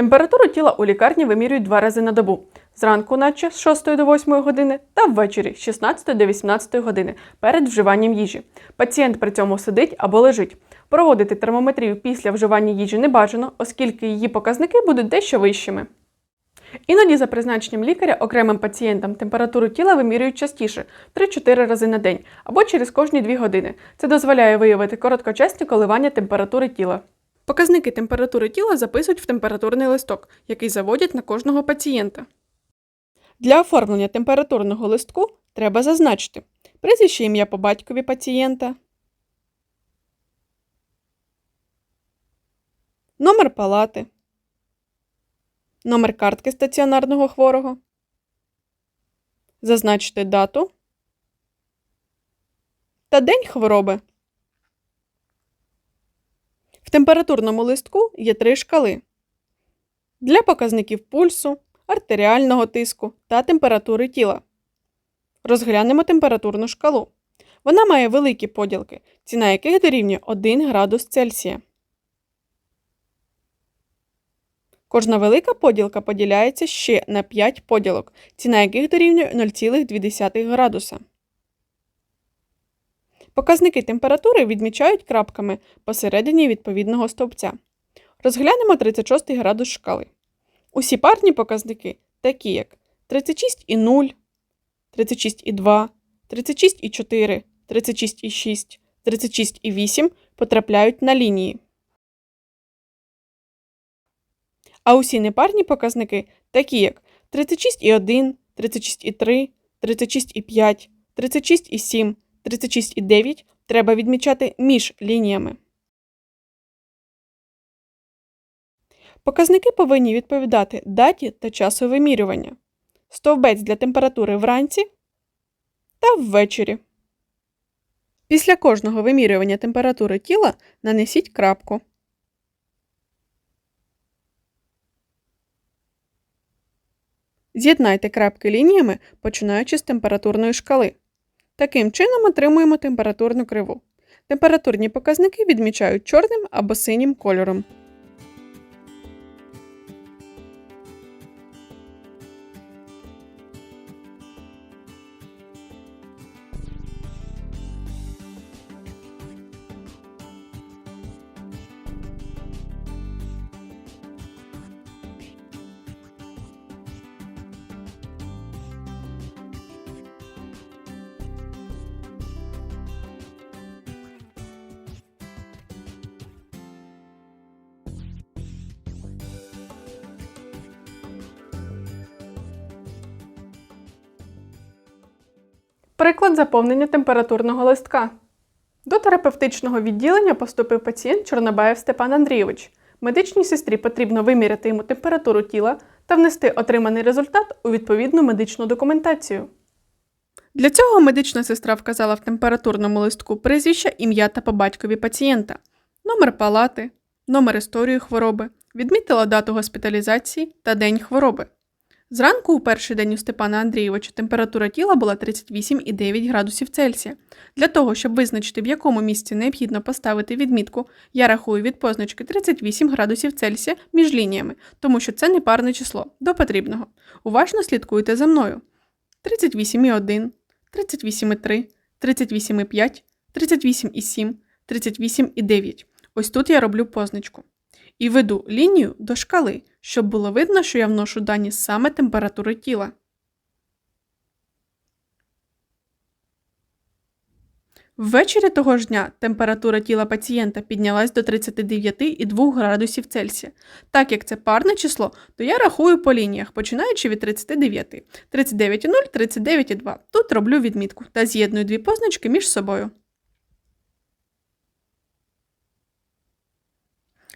Температуру тіла у лікарні вимірюють два рази на добу. Зранку, наче з 6 до 8 години, та ввечері з 16 до 18 години перед вживанням їжі. Пацієнт при цьому сидить або лежить. Проводити термометрію після вживання їжі не бажано, оскільки її показники будуть дещо вищими. Іноді за призначенням лікаря окремим пацієнтам температуру тіла вимірюють частіше 3-4 рази на день або через кожні 2 години. Це дозволяє виявити короткочасні коливання температури тіла. Показники температури тіла записують в температурний листок, який заводять на кожного пацієнта. Для оформлення температурного листку треба зазначити прізвище ім'я по батькові пацієнта, номер палати, номер картки стаціонарного хворого, зазначити дату та день хвороби. В температурному листку є три шкали для показників пульсу, артеріального тиску та температури тіла. Розглянемо температурну шкалу. Вона має великі поділки, ціна яких дорівнює 1 градус Цельсія. Кожна велика поділка поділяється ще на 5 поділок, ціна яких дорівнює 0,2 градуса. Показники температури відмічають крапками посередині відповідного стовпця. Розглянемо 36 градус шкали. Усі парні показники, такі як 36,0, 36,2, 36,4, 36,6, 36,8 потрапляють на лінії. А усі непарні показники, такі як 36,1, 36,3, 36,5, 36,7, 36,9 треба відмічати між лініями. Показники повинні відповідати даті та часу вимірювання. Стовбець для температури вранці та ввечері. Після кожного вимірювання температури тіла нанесіть крапку. З'єднайте крапки лініями, починаючи з температурної шкали. Таким чином отримуємо температурну криву. Температурні показники відмічають чорним або синім кольором. Приклад заповнення температурного листка. До терапевтичного відділення поступив пацієнт Чорнобаєв Степан Андрійович. Медичній сестрі потрібно виміряти йому температуру тіла та внести отриманий результат у відповідну медичну документацію. Для цього медична сестра вказала в температурному листку прізвище, ім'я та по батькові пацієнта, номер палати, номер історії хвороби, відмітила дату госпіталізації та день хвороби. Зранку у перший день у Степана Андрійовича температура тіла була 38,9 градусів Цельсія. Для того, щоб визначити, в якому місці необхідно поставити відмітку, я рахую від позначки 38 градусів Цельсія між лініями, тому що це не парне число до потрібного. Уважно слідкуйте за мною. 38,1, 38,3, 38,5, 38,7, 38,9. Ось тут я роблю позначку. І веду лінію до шкали, щоб було видно, що я вношу дані саме температури тіла. Ввечері того ж дня температура тіла пацієнта піднялась до 39,2 градусів Цельсія. Так як це парне число, то я рахую по лініях, починаючи від 39. 39,0, 39,2. Тут роблю відмітку та з'єдную дві позначки між собою.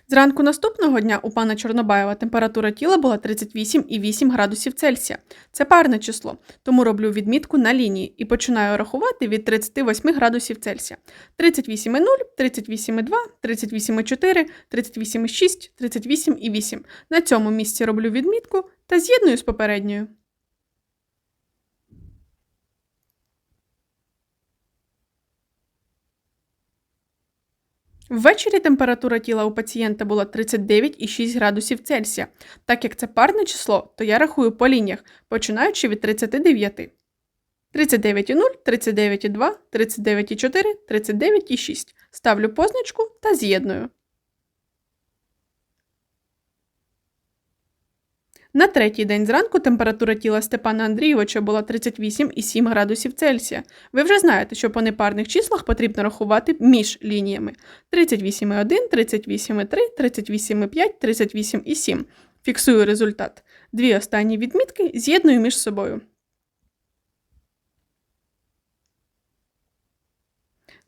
Зранку наступного дня у пана Чорнобаєва температура тіла була 38,8 градусів Цельсія. Це парне число, тому роблю відмітку на лінії і починаю рахувати від 38 градусів Цельсія. 38,0, 38,2, 38,4, 38,6, 38,8. На цьому місці роблю відмітку та з'єдную з попередньою. Ввечері температура тіла у пацієнта була 39,6 градусів Цельсія. Так як це парне число, то я рахую по лініях, починаючи від 39. 39,0, 39,2, 39,4, 39,6. Ставлю позначку та з'єдную. На третій день зранку температура тіла Степана Андрійовича була 38,7 градусів Цельсія. Ви вже знаєте, що по непарних числах потрібно рахувати між лініями 38,1, 38,3, 38,5, 38,7. Фіксую результат. Дві останні відмітки з'єдную між собою.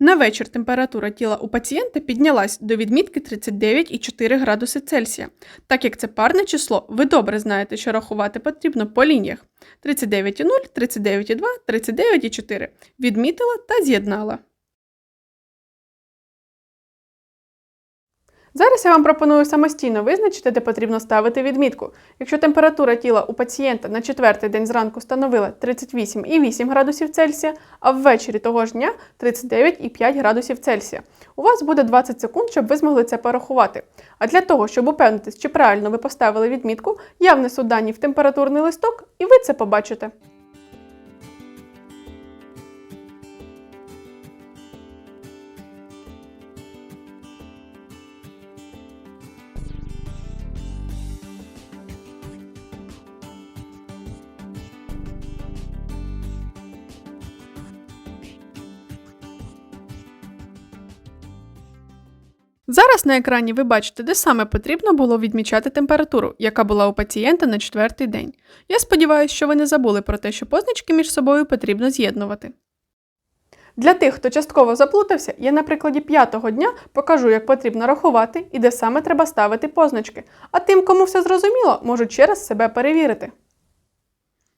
На вечір температура тіла у пацієнта піднялась до відмітки 39,4 градуси Цельсія. Так як це парне число, ви добре знаєте, що рахувати потрібно по лініях 39,0, 39,2, 39,4. Відмітила та з'єднала. Зараз я вам пропоную самостійно визначити, де потрібно ставити відмітку. Якщо температура тіла у пацієнта на четвертий день зранку становила 38,8 градусів Цельсія, а ввечері того ж дня 39,5 градусів Цельсія. У вас буде 20 секунд, щоб ви змогли це порахувати. А для того, щоб упевнитись, чи правильно ви поставили відмітку, я внесу дані в температурний листок, і ви це побачите. Зараз на екрані ви бачите, де саме потрібно було відмічати температуру, яка була у пацієнта на четвертий день. Я сподіваюся, що ви не забули про те, що позначки між собою потрібно з'єднувати. Для тих, хто частково заплутався, я на прикладі п'ятого дня покажу, як потрібно рахувати і де саме треба ставити позначки. А тим, кому все зрозуміло, можуть ще раз себе перевірити.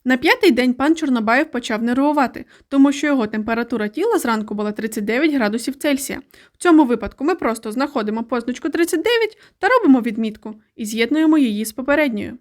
На п'ятий день пан Чорнобаєв почав нервувати, тому що його температура тіла зранку була 39 градусів Цельсія. В цьому випадку ми просто знаходимо позначку 39 та робимо відмітку і з'єднуємо її з попередньою.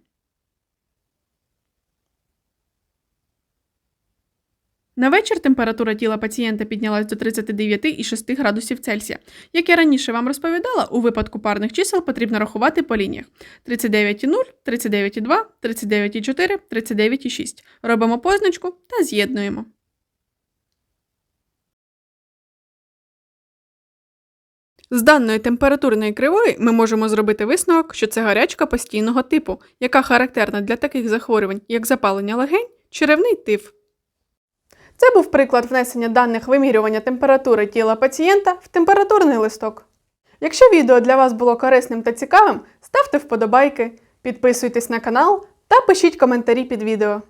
На вечір температура тіла пацієнта піднялась до 39,6 градусів Цельсія. Як я раніше вам розповідала, у випадку парних чисел потрібно рахувати по лініях 39,0, 39,2, 39,4, 39,6. Робимо позначку та з'єднуємо. З даної температурної кривої ми можемо зробити висновок, що це гарячка постійного типу, яка характерна для таких захворювань, як запалення легень, черевний тиф. Це був приклад внесення даних вимірювання температури тіла пацієнта в температурний листок. Якщо відео для вас було корисним та цікавим, ставте вподобайки, підписуйтесь на канал та пишіть коментарі під відео.